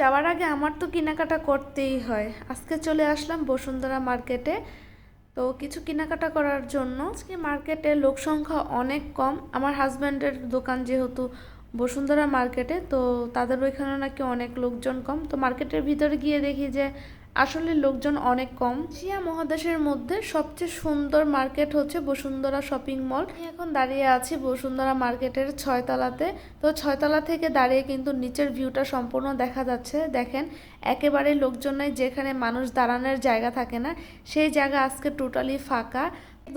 যাওয়ার আগে আমার তো কেনাকাটা করতেই হয়। আজকে চলে আসলাম বসুন্ধরা মার্কেটে তো কিছু কেনাকাটা করার জন্য আজকে মার্কেটে লোক সংখ্যা অনেক কম। আমার হাজব্যান্ডের দোকান যেহেতু বসুন্ধরা মার্কেটে তো তাদের ওইখানে নাকি অনেক লোকজন কম। তো মার্কেটের ভিতরে গিয়ে দেখি যে আসলে লোকজন অনেক কম। এশিয়া মহাদেশের মধ্যে সবচেয়ে সুন্দর মার্কেট হচ্ছে বসুন্ধরা শপিং মল। এখন দাঁড়িয়ে আছি বসুন্ধরা মার্কেটের ছয়তলাতে। তো ছয়তলা থেকে দাঁড়িয়ে কিন্তু নিচের ভিউটা সম্পূর্ণ দেখা যাচ্ছে। দেখেন, একেবারে লোকজন যেখানে মানুষ দাঁড়ানোর জায়গা থাকে না। সেই জায়গা আজকে টোটালি ফাঁকা।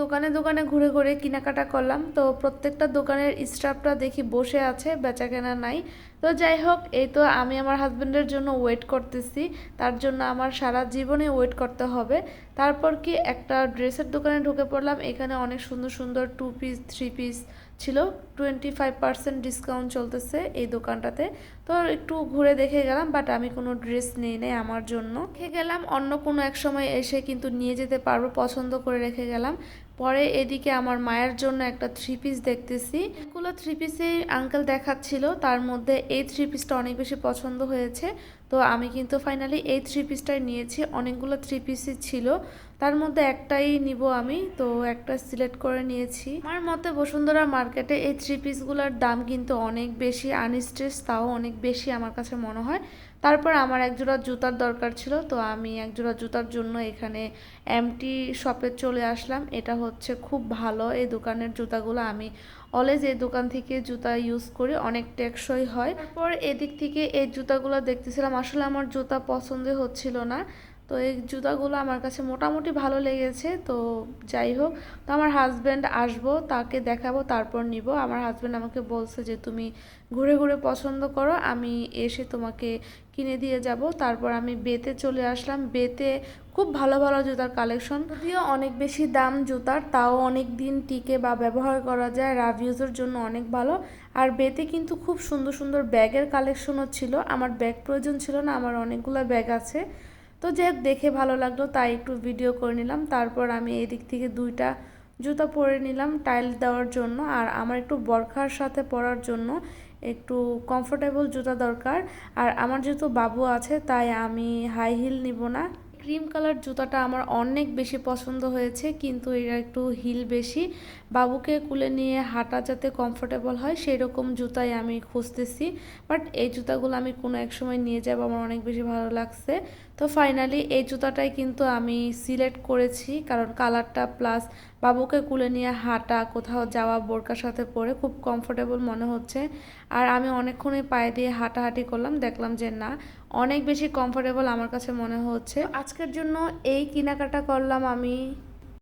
দোকানে দোকানে ঘুরে ঘুরে কেনাকাটা করলাম। তো প্রত্যেকটা দোকানের স্টাফটা দেখি বসে আছে বেচা কেনা নাই। তো যাই হোক, এই তো আমি আমার হাজব্যান্ডের জন্য ওয়েট করতেছি। তার জন্য আমার সারা জীবনে ওয়েট করতে হবে। তারপর কি একটা ড্রেসের দোকানে ঢুকে পড়লাম। এখানে অনেক সুন্দর সুন্দর টু পিস থ্রি পিস ছিল। টোয়েন্টি ফাইভ পার্সেন্ট ডিসকাউন্ট চলতেছে এই দোকানটাতে। তো একটু ঘুরে দেখে গেলাম বাট আমি কোনো ড্রেস নিই নাই আমার জন্য। রেখে গেলাম, অন্য কোনো এক সময় এসে কিন্তু নিয়ে যেতে পারব, পছন্দ করে রেখে গেলাম। পরে এদিকে আমার মায়ের জন্য একটা থ্রি পিস দেখতেছি। এগুলো থ্রি পিসেই আঙ্কেল দেখাচ্ছিল, তার মধ্যে এই থ্রি পিসটা অনেক বেশি পছন্দ হয়েছে। তো আমি কিন্তু ফাইনালি এই থ্রি পিসটাই নিয়েছি, অনেকগুলো থ্রি পিসই ছিল। তার মধ্যে একটাই নিব আমি, তো একটা সিলেক্ট করে নিয়েছি। আমার মতে বসুন্ধরা মার্কেটে এই থ্রি পিসগুলোর দাম কিন্তু অনেক বেশি আনস্ট্রেস তাও অনেক বেশি আমার কাছে মনে হয়। তারপর আমার একজোড়া জুতার দরকার ছিল, তো আমি একজোড়া জুতার জন্য এখানে এমটি শপে চলে আসলাম। এটা হচ্ছে খুব ভালো, এই দোকানের জুতাগুলো আমি অলওয়েজ এই দোকান থেকে জুতা ইউজ করি, অনেক টেকসই হয়। তারপর এদিক থেকে এই জুতাগুলো দেখতেছিলাম, আসলে আমার জুতা পছন্দ হচ্ছিল না। তো এই জুতাগুলো আমার কাছে মোটামুটি ভালো লেগেছে, তো যাই হোক, তো আমার হাজব্যান্ড আসব, তাকে দেখাবো, তারপর নিব। আমার হাজব্যান্ড আমাকে বলছে যে, তুমি ঘুরে ঘুরে পছন্দ করো, আমি এসে তোমাকে কিনে দিয়ে যাব। তারপর আমি বেতে চলে আসলাম। বেতে খুব ভালো ভালো জুতার কালেকশন যদিও অনেক বেশি দাম জুতার, তাও অনেক দিন টিকে বা ব্যবহার করা যায় রাভিউজের জন্য অনেক ভালো। আর বেতে কিন্তু খুব সুন্দর সুন্দর ব্যাগের কালেকশনও ছিল। আমার ব্যাগ প্রয়োজন ছিল না, আমার অনেকগুলো ব্যাগ আছে। তো যাই দেখে ভালো লাগল, তাই একটু ভিডিও করে নিলাম। তারপর আমি এদিক থেকে দুইটা জুতা পরে নিলাম টাইল দেওয়ার জন্য। আর আমার একটু বরখার সাথে পরার জন্য একটু কমফোর্টেবল জুতা দরকার। আর আমার যেহেতু বাবু আছে, তাই আমি হাই হিল নিব না। ক্রিম কালার জুতাটা আমার অনেক বেশি পছন্দ হয়েছে, কিন্তু এটা একটু হিল বেশি। বাবুকে কুলে নিয়ে হাঁটা যাতে কমফোর্টেবল হয় সেই রকম জুতাই আমি খুঁজতেছি। বাট এই জুতাগুলো আমি কোনো এক সময় নিয়ে যাব, আমার অনেক বেশি ভালো লাগছে। তো ফাইনালি এই জুতাটাই কিন্তু আমি সিলেক্ট করেছি, কারণ কালারটা প্লাস বাবুকে কুলে নিয়ে হাঁটা, কোথাও যাওয়া, বোরকার সাথে পরে খুব কমফোর্টেবল মনে হচ্ছে। আর আমি অনেকক্ষণই পায়ে দিয়ে হাঁটাহাঁটি করলাম, দেখলাম যে না অনেক বেশি কমফোর্টেবল আমার কাছে মনে হচ্ছে। আজকের জন্য এই কেনাকাটা করলাম আমি।